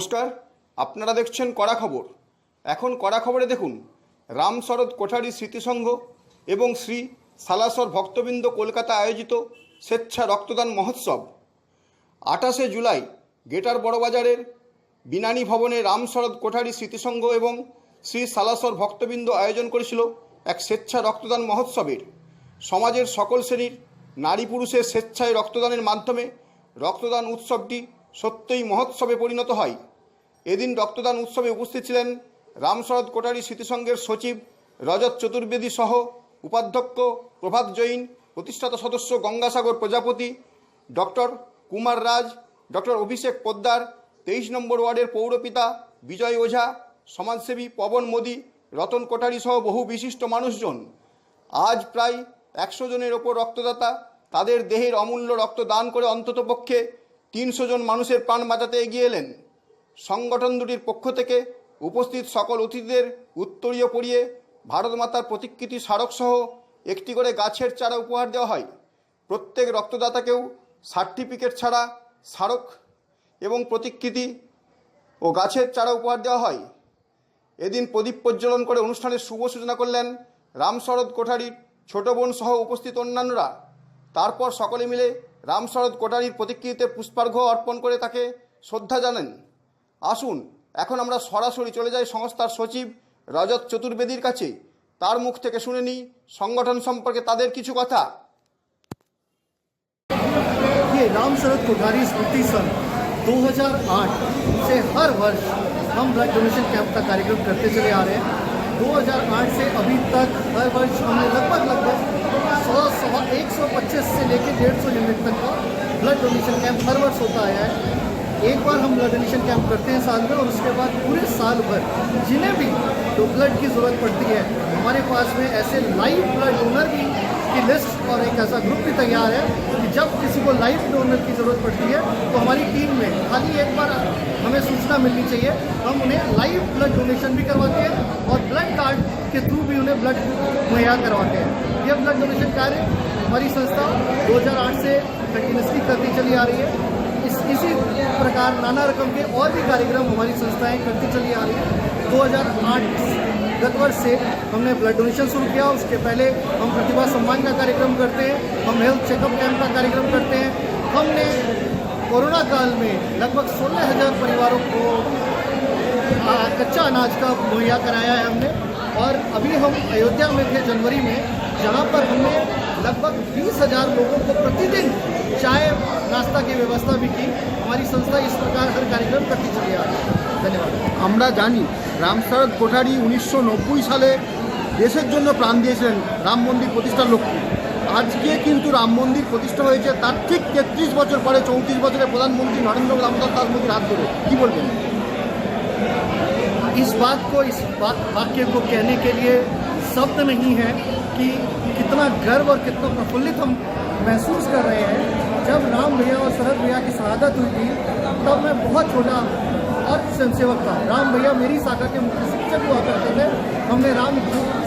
নমস্কার, আপনারা দেখছেন কড়া খবর। এখন কড়া খবরে দেখুন, রাম শরৎ কোঠারি স্মৃতিসংঘ এবং শ্রী সালাসর ভক্তবৃন্দ কলকাতা আয়োজিত স্বেচ্ছা রক্তদান মহোৎসব। আঠাশে জুলাই গেটার বড়বাজারের বিনানী ভবনে রাম শরৎ কোঠারি স্মৃতিসংঘ এবং শ্রী সালাসর ভক্তবৃন্দ আয়োজন করেছিল এক স্বেচ্ছা রক্তদান মহোৎসবের। সমাজের সকল শ্রেণির নারী পুরুষের স্বেচ্ছায় রক্তদানের মাধ্যমে রক্তদান উৎসবটি সত্যই মহোৎসবে পরিণত হয়। এদিন রক্তদান উৎসবে উপস্থিত ছিলেন রামশরৎ কোটারি স্মৃতিসংঘের সচিব রজত চতুর্বেদী সহ উপাধ্যক্ষ প্রভাত জৈন, প্রতিষ্ঠাতা সদস্য গঙ্গাসাগর প্রজাপতি, ডক্টর কুমার রাজ, ডক্টর অভিষেক পোদ্দার, তেইশ নম্বর ওয়ার্ডের পৌরপিতা বিজয় ওঝা, সমাজসেবী পবন মোদী, রতন কোটারি সহ বহু বিশিষ্ট মানুষজন। আজ প্রায় একশো জনের ওপর রক্তদাতা, তাদের দেহের অমূল্য রক্ত দান করে অন্ততপক্ষে তিনশো জন মানুষের প্রাণ বাঁচাতে এগিয়ে এলেন। সংগঠন দুটির পক্ষ থেকে উপস্থিত সকল অতিথিদের উত্তরীয় পরিয়ে ভারত মাতার প্রতিকৃতি স্মারকসহ একটি করে গাছের চারা উপহার দেওয়া হয়। প্রত্যেক রক্তদাতাকেও সার্টিফিকেট ছাড়া স্মারক এবং প্রতিকৃতি ও গাছের চারা উপহার দেওয়া হয়। এদিন প্রদীপ প্রজ্বলন করে অনুষ্ঠানের শুভ সূচনা করলেন রামশরৎ কোঠারির ছোট বোন সহ উপস্থিত অন্যান্যরা। তারপর সকলে মিলে রামশরৎ কোঠারির প্রতিকৃতিতে পুষ্পার্ঘ্য অর্পণ করে তাকে শ্রদ্ধা জানান। আসুন এখন আমরা সরাসরি চলে যাই সংস্থার সচিব রজত চতুর্বেদীর কাছে তার মুখ থেকে শুনে নিই সংগঠন সম্পর্কে তাদের কিছু কথা ये राम शरद कोठारी स्मृति संघ 2008 से हर वर्ष हम ब्लड डोनेशन कैंप का कार्यक्रम करते चले आ रहे हैं 2008 से अभी तक हर वर्ष हमने लगभग लगभग सौ सौ एक सौ पच्चीस से लेकर डेढ़ सौ यूनिट तक का ब्लड डोनेशन कैंप हर वर्ष होता आया है एक बार हम ब्लड डोनेशन कैंप करते हैं साल में और उसके बाद पूरे साल भर जिन्हें भी तो ब्लड की ज़रूरत पड़ती है, हमारे पास में ऐसे लाइव ब्लड डोनर भी की लिस्ट और एक ऐसा ग्रुप भी तैयार है कि जब किसी को लाइव डोनर की ज़रूरत पड़ती है तो हमारी टीम में खाली एक बार हमें सूचना मिलनी चाहिए। हम उन्हें लाइव ब्लड डोनेशन भी करवाते हैं और ब्लड कार्ड के थ्रू भी उन्हें ब्लड मुहैया करवाते हैं। यह ब्लड डोनेशन कार्य हमारी संस्था 2008 से कंटिन्यूसली करती चली आ रही है। इस प्रकार नाना रकम के और भी कार्यक्रम हमारी संस्थाएँ करती चली आ रही है। 2008 गत वर्ष से हमने ब्लड डोनेशन शुरू किया। उसके पहले हम प्रतिभा सम्मान का कार्यक्रम करते हैं, हम हेल्थ चेकअप कैंप का कार्यक्रम करते हैं। हमने कोरोना काल में लगभग सोलह हज़ार परिवारों को कच्चा अनाज का मुहैया कराया है हमने। और अभी हम अयोध्या में थे जनवरी में, जहाँ पर हमने लगभग बीस हज़ार लोगों को प्रतिदिन चाय नाश्ता की व्यवस्था भी की हमारी संस्था इस प्रकार हर कार्यक्रम करती चली आ रही है धन्यवाद আমরা জানি রামশরৎ কোঠারি উনিশশো নব্বই সালে দেশের জন্য প্রাণ দিয়েছিলেন রাম মন্দির প্রতিষ্ঠার লক্ষ্যে আজকে কিন্তু রাম মন্দির প্রতিষ্ঠা হয়েছে তার ঠিক তেত্রিশ বছর পরে চৌত্রিশ বছরের প্রধানমন্ত্রী নরেন্দ্র দামোদর দাস মোদীর হাত ধরে কী বলবেন इस बात को इस बात वाक्य को कहने के लिए शब्द नहीं है कि कितना गर्व और कितना प्रफुल्लित हम महसूस कर रहे हैं। जब राम भैया और शरद भैया की शहादत हुई थी, तब मैं बहुत छोटा और स्वयंसेवक था। राम भैया मेरी शाखा के मुख्य शिक्षक हुआ करते थे। हमने राम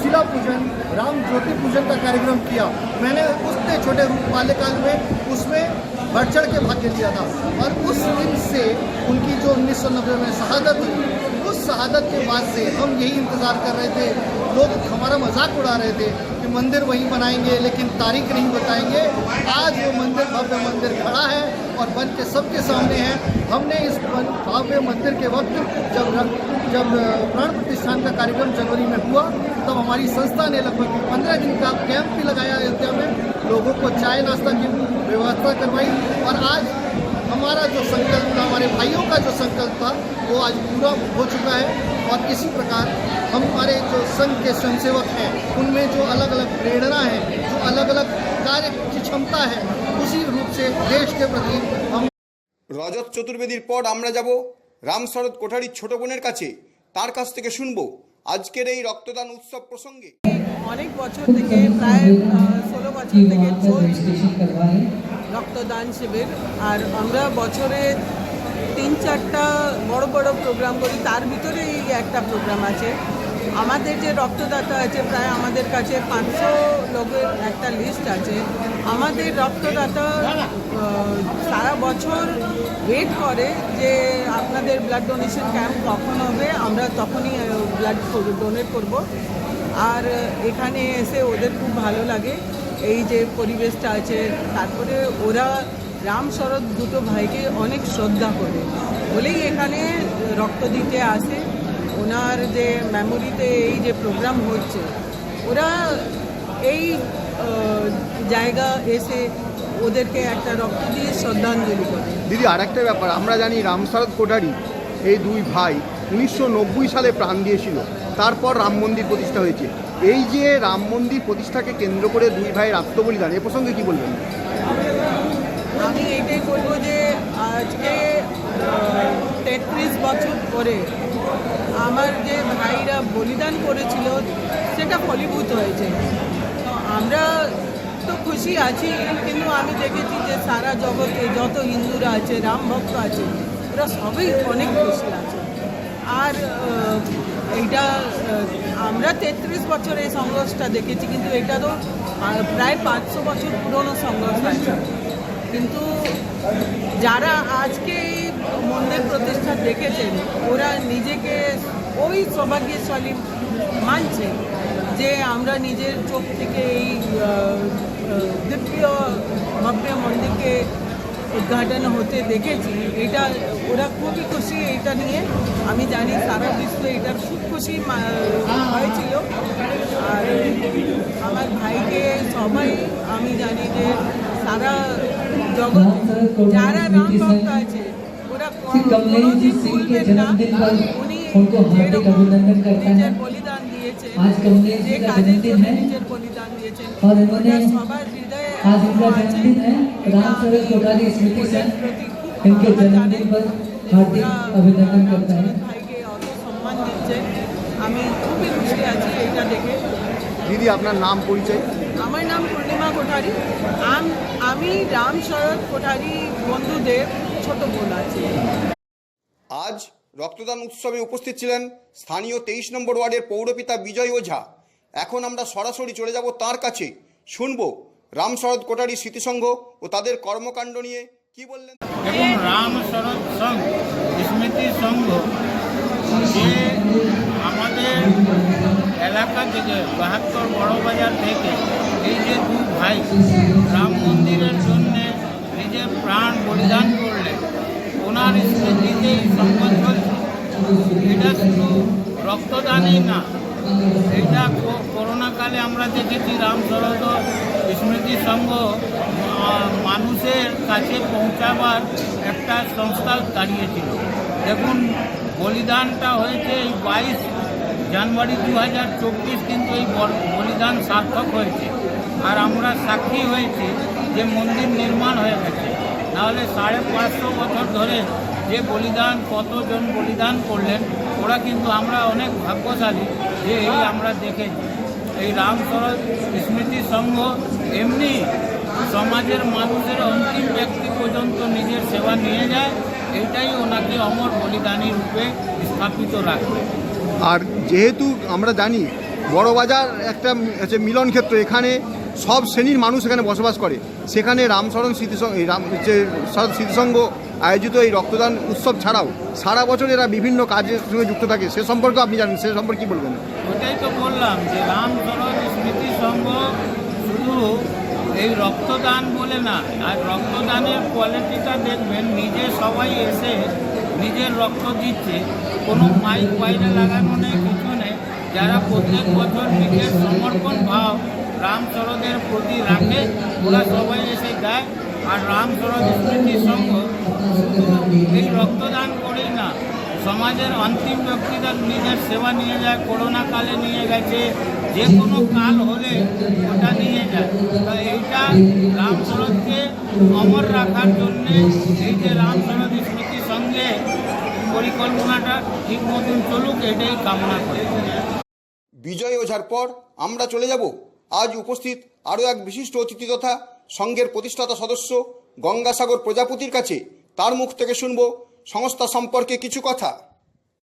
शिला पूजन, राम ज्योति पूजन का कार्यक्रम किया। मैंने उतने छोटे रूप बाल्यकाल में उसमें बढ़ चढ़ के भाग्य लिया था। और उस दिन से उनकी जो 1990 में शहादत हुई, उस शहादत के बाद से हम यही इंतज़ार कर रहे थे। लोग हमारा मज़ाक उड़ा रहे थे। मंदिर वहीं बनाएँगे, लेकिन तारीख नहीं बताएँगे। आज वो मंदिर, भव्य मंदिर खड़ा है और बन के सबके सामने है। हमने इस भव्य मंदिर के वक्त जब जब प्राण प्रतिष्ठान का कार्यक्रम जनवरी में हुआ, तब हमारी संस्था ने लगभग पंद्रह दिन का कैंप भी लगाया अयोध्या में। लोगों को चाय नाश्ता की व्यवस्था करवाई और आज हमारा जो संकल्प था, हमारे भाइयों का जो संकल्प था, वो आज पूरा हो चुका है। और इसी प्रकार हम हमारे जो संघ के स्वयंसेवक हैं उनमें जो अलग अलग प्रेरणा है जो अलग अलग कार्य की क्षमता है उसी रूप से देश के प्रति हम রজত চতুর্বেদীর পর আমরা যাব রাম শরৎ কোঠারির ছোট বোনের কাছে তার কাছ থেকে শুনবো আজকের এই রক্তদান উৎসব প্রসঙ্গে অনেক বছর থেকে প্রায় ষোলো বছর থেকে চলছে রক্তদান শিবির আর আমরা বছরে তিন চারটা বড় বড় প্রোগ্রাম করি, তার ভিতরে এই একটা প্রোগ্রাম আছে। আমাদের যে রক্তদাতা আছে, প্রায় আমাদের কাছে পাঁচশো লোকের একটা লিস্ট আছে। আমাদের রক্তদাতা সারা বছর ওয়েট করে যে আপনাদের ব্লাড ডোনেশন ক্যাম্প কখন হবে, আমরা তখনই ব্লাড ডোনেট করব। আর এখানে এসে ওদের খুব ভালো লাগে। এই যে পরিবেশটা আছে, তারপরে ওরা রাম শরৎ দুটো ভাইকে অনেক শ্রদ্ধা করে। বলেই এখানে রক্ত দিতে আসে। ওনার যে মেমোরিতে এই যে প্রোগ্রাম হচ্ছে, ওরা এই জায়গা এসে ওদেরকে একটা রক্ত দিয়ে শ্রদ্ধাঞ্জলি করে। দিদি আর একটা ব্যাপার, আমরা জানি রামশরৎ কোঠারি, এই দুই ভাই উনিশশো নব্বই সালে প্রাণ দিয়েছিল, তারপর রাম মন্দির প্রতিষ্ঠা হয়েছে। এই যে রাম মন্দির প্রতিষ্ঠাকে কেন্দ্র করে দুই ভাইয়ের আত্মবলিদান এ প্রসঙ্গে কি বলবেন? আমি এটাই বলব যে আজকে তেত্রিশ বছর পরে আমার যে ভাইরা বলিদান করেছিল, সেটা ফলীভূত হয়েছে। আমরা তো খুশি আছি, কিন্তু আমি দেখেছি যে সারা জগতে যত হিন্দুরা আছে, রাম ভক্ত আছে, ওরা সবাই অনেক খুশি আছে। আর এইটা আমরা তেত্রিশ বছর এই সংঘর্ষটা দেখেছি, কিন্তু এটা তো প্রায় পাঁচশো বছর পুরনো সংঘর্ষ আছে। কিন্তু যারা আজকে এই মন্দির প্রতিষ্ঠা দেখেছেন, ওরা নিজেকে ওই সৌভাগ্যশালী মানছে যে আমরা নিজের চোখ থেকে এই দিব্য, ভব্য মন্দিরকে উদ্ঘাটন হতে দেখেছি। এটা ওরা খুবই খুশি এটা নিয়ে। আমি জানি সারা বিশ্ব এটার খুব খুশি হয়েছিল। আর আমার ভাইকে সবাই, আমি জানি যে সারা জগৎ যারা রাম ভক্ত আছে ওরা श्री कमलेश जी কোনোদিন सिंह के ভুলবেন না। जन्मदिन पर উনি उनको हार्दिक যেরকম अभिनंदन करता নিজের है বলিদান দিয়েছেন आज कमलेश যে जी का কাজের जन्मदिन জন্য है নিজের বলিদান দিয়েছেন और इन्होंने ওটা সবার হৃদয়ে आज इनका এখনো আছে। जन्मदिन है এটা राम सरस আমি कोठारी स्मृति ওদের संघ প্রতি খুব इनके আহ্বান जन्मदिन জানাই। पर हार्दिक ওরা अभिनंदन करता রামচরণ है ভাইকে অত সম্মান দিচ্ছে আমি খুবই খুশি আছি এটা দেখে দিদি আপনার নাম পরিচয় আমার নাম পূর্ণিমা কোঠারি। আমি রাম শরৎ কোঠারি বন্ধুদের ছোট বোন আছি। আজ রক্তদান উৎসবে উপস্থিত ছিলেন স্থানীয় তেইশ নম্বর ওয়ার্ডের পৌরপিতা বিজয় ওঝা। এখন আমরা সরাসরি চলে যাব তার কাছে। শুনব রাম শরৎ কোটারি স্মৃতিসংঘ ও তাদের কর্মকাণ্ড নিয়ে কি বললেন। এবং রাম শরৎ সংঘ স্মৃতি সংঘ যে আমাদের এলাকা থেকে বাহাত্তর বড় বাজার থেকে এই যে দু ভাই রাম মন্দিরের জন্য নিজের প্রাণ বলিদান করলেন, ওনার স্মৃতিতে সংঘ চলছে এটা শুধু রক্তদানই না, এটা করোনাকালে আমরা দেখেছি রাম শরৎ স্মৃতি সংঘ মানুষের কাছে পৌঁছাবার একটা সংস্থা দাঁড়িয়েছিল দেখুন, বলিদানটা হয়েছে এই বাইশ জানুয়ারি দু হাজার চব্বিশ কিন্তু এই বলিদান সার্থক হয়েছে। আর আমরা সাক্ষী হয়েছি যে মন্দির নির্মাণ হয়ে গেছে। নাহলে সাড়ে পাঁচশো বছর ধরে যে বলিদান, কতজন বলিদান করলেন, ওরা কিন্তু আমরা অনেক ভাগ্যশালী যে এই আমরা দেখেছি। এই রাম শরৎ স্মৃতি সংঘ এমনি সমাজের মানুষের অন্তিম ব্যক্তি পর্যন্ত নিজের সেবা নিয়ে যায় এটাই ওনাকে অমর বলিদানী রূপে স্থাপিত রাখবে আর যেহেতু আমরা জানি বড় বাজার একটা হচ্ছে মিলন ক্ষেত্র, এখানে সব শ্রেণির মানুষ এখানে বসবাস করে। সেখানে রামশরণ স্মৃতিসংঘ রাম যে স্মৃতিসংঘ আয়োজিত এই রক্তদান উৎসব ছাড়াও সারা বছর এরা বিভিন্ন কাজের সঙ্গে যুক্ত থাকে। সে সম্পর্কে আপনি জানেন, সে সম্পর্কে কী বলবেন? ওটাই তো বললাম যে রাম শরৎ স্মৃতি সংঘ শুধু এই রক্তদান বলে না, আর রক্তদানের কোয়ালিটিটা দেখবেন, নিজে সবাই এসে নিজের রক্ত দিচ্ছে। কোনো মাইক বাইরে লাগানো নেই যারা প্রত্যেক বছর নিজের সমর্পণ ভাব রাম শরদের প্রতি রাখে, ওরা সবাই এসে দেয় আর রাম শরৎ স্মৃতি শুধু এই রক্তদান করেই না, সমাজের অন্তিম ব্যক্তিদের নিজের সেবা নিয়ে যায় করোনা কালে নিয়ে গেছে, যে কোনো কাল হলে ওটা নিয়ে যায়। তো এইটা রাম শরৎকে অমর রাখার জন্যে এই যে রাম শরৎ স্মৃতির সঙ্গে পরিকল্পনাটা ঠিক মতন চলুক, এটাই কামনা করি। বিজয় ওঝার পর আমরা চলে যাব। আজ উপস্থিত আরও এক বিশিষ্ট অতিথি তথা সংঘের প্রতিষ্ঠাতা সদস্য গঙ্গাসাগর প্রজাপতির কাছে তার মুখ থেকে শুনব সংস্থা সম্পর্কে কিছু কথা।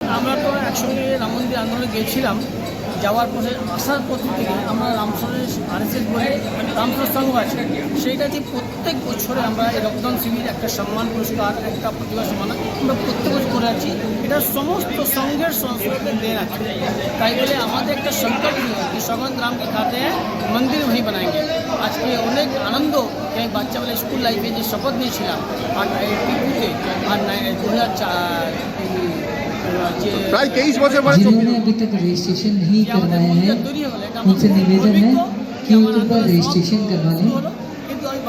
আমরা তো একসঙ্গে রাম মন্দির আন্দোলনে গিয়েছিলাম। যাওয়ার পথে, আসার পথ থেকে আমরা রামসরের আরএসএস বলে রামসর সংঘ আছে, সেইটা যে প্রত্যেক বছরে আমরা এই রক্তদান শিবির একটা সম্মান পুরস্কার একটা প্রতিভা সম্মান আমরা প্রত্যেক বছর করে আছি এটা সমস্ত সংঘের সংস্কৃতিকে দেন আছে তাই বলে আমাদের একটা সংকল্প ছিল कि सौगंध राम के खाते हैं मंदिर वहीं बनाएंगे আজকে অনেক আনন্দ যে আমি বাচ্চাবেলা স্কুল লাইফে যে শপথ নিয়েছিলাম আর এইটি টুতে আর দু হাজার যে প্রায় তেইশ বছর পরে जिन्होंने अभी तक रजिस्ट्रेशन नहीं যে আমাদের करवाया মন্দির है তৈরি হলো, এটা আমার उनसे খুব निवेदन है গর্বিত कि যে আমার उनके ऊपर আন্দোলন रजिस्ट्रेशन करवा लें হলো। কিন্তু আমি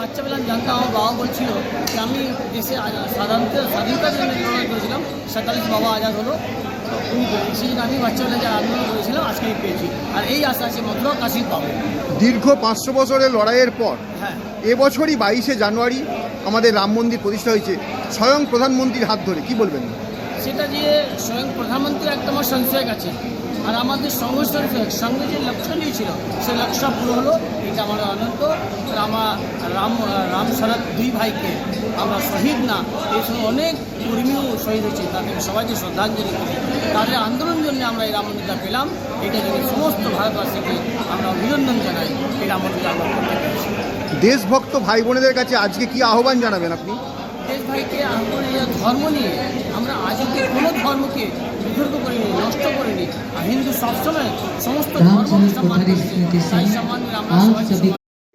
বাচ্চাবেলা জানতাম আমার বাবা বলছিল যে আমি দেশে স্বাধীনতা স্বাধীনতার জন্য লড়াই করেছিলাম সাঁতালিশ বাবা আজাদ হলো। সেই জন্য আমি বাচ্চাবেলা যে আন্দোলন করেছিলাম আজকে পেয়েছি। আর এই আশা আছে মধ্যেও কাশি পাবো। দীর্ঘ পাঁচশো বছরের লড়াইয়ের পর হ্যাঁ। এবছরই বাইশে জানুয়ারি আমাদের রাম মন্দির প্রতিষ্ঠা হয়েছে স্বয়ং প্রধানমন্ত্রীর হাত ধরে কি বলবেন? সেটা যে স্বয়ং প্রধানমন্ত্রী একটা আমার সংশয় আছে। আর আমাদের সংশয় সঙ্গে যে লক্ষ্য নিয়েছিল সেই লক্ষ্য পুরো হলো, এটা আমার আনন্দ আমার রাম রাম শরৎ দুই ভাইকে আমরা শহীদ না। এই সময় অনেক কর্মীও শহীদ হয়েছে তাদের সবাইকে শ্রদ্ধাঞ্জলি তাদের আন্দোলনের জন্য আমরা এই রাম মন্দিরটা পেলাম। এটা জন্য সমস্ত ভারতবাসীকে আমরা অভিনন্দন জানাই। এই রাম মন্দির আমরা দেশভক্ত ভাই বোনেদের কাছে আজকে কি আহ্বান জানাবেন আপনি? দেশ ভাইকে আন্তর্জাতিক ধর্ম নিয়ে আমরা আজকে কোনো ধর্মকে বিতর্ক করিনি নষ্ট করিনি। আর হিন্দু সবসময় সমস্ত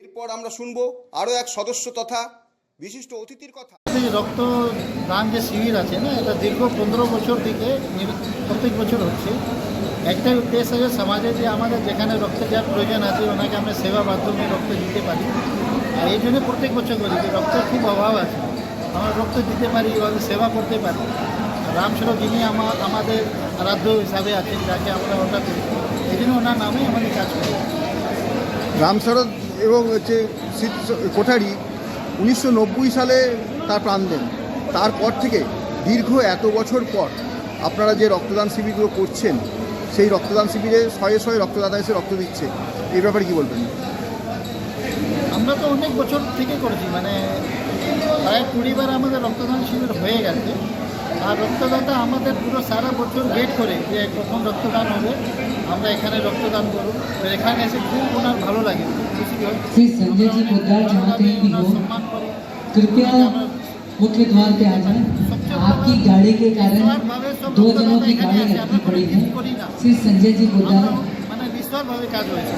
এরপর আমরা শুনব আরও এক সদস্য তথা বিশিষ্ট অতিথির কথা। রক্ত দান যে শিবির আছে না এটা দীর্ঘ পনেরো বছর থেকে প্রত্যেক বছর হচ্ছে। একটাই উদ্দেশ্য আছে সমাজে যে আমাদের যেখানে রক্তের যার প্রয়োজন আছে ওনাকে আমরা সেবা মাধ্যমে রক্ত দিতে পারি। আর এই জন্য প্রত্যেক বছর করি যে রক্তের খুব অভাব আছে। আমরা রক্ত দিতে পারি ওদের সেবা করতে পারি। রামসড়ক যিনি আমার আমাদের আরাধ্য হিসাবে আছেন যাকে আমরা ওটা করি। এই জন্য ওনার নামেই আমাদের কাজ করি। রামশরৎ এবং হচ্ছে কোঠারি উনিশশো নব্বই সালে তার প্রাণ দেন। তারপর থেকে দীর্ঘ এত বছর পর আপনারা যে রক্তদান শিবিরগুলো করছেন সেই রক্তদান শিবিরে শয়ে শয়ে রক্তদাতা এসে রক্ত দিচ্ছে। এই ব্যাপারে কি বলবেন? আমরা তো অনেক বছর থেকে করেছি মানে প্রায় কুড়িবার আমাদের রক্তদান শিবির হয়ে গেছে আর রক্তদাতা আমাদের পুরো সারা বছর ওয়েট করে যে কখন রক্তদান হবে আমরা এখানে রক্তদান করব তো এখানে এসে খুব ওনার ভালো লাগে খুব খুশি হয় श्री संजय जी पोदार जहाँ कहीं भी ওনার हो সম্মান করে कृपया मुख्य द्वार पे आ जाएं आपकी गाड़ी के कारण दो जनों की गाड़ी रखनी पड़ी है श्री संजय जी पोदार আমরা মানে নিঃস্বার্থভাবে কাজ হয়েছে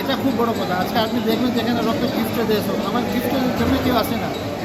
এটা খুব বড় কথা আজকে আপনি দেখবেন যেখানে রক্ত গিফট দেশ হোক আমার গিফটের জন্য কেউ আসে না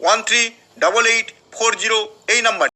one three double eight four zero এই নাম্বারে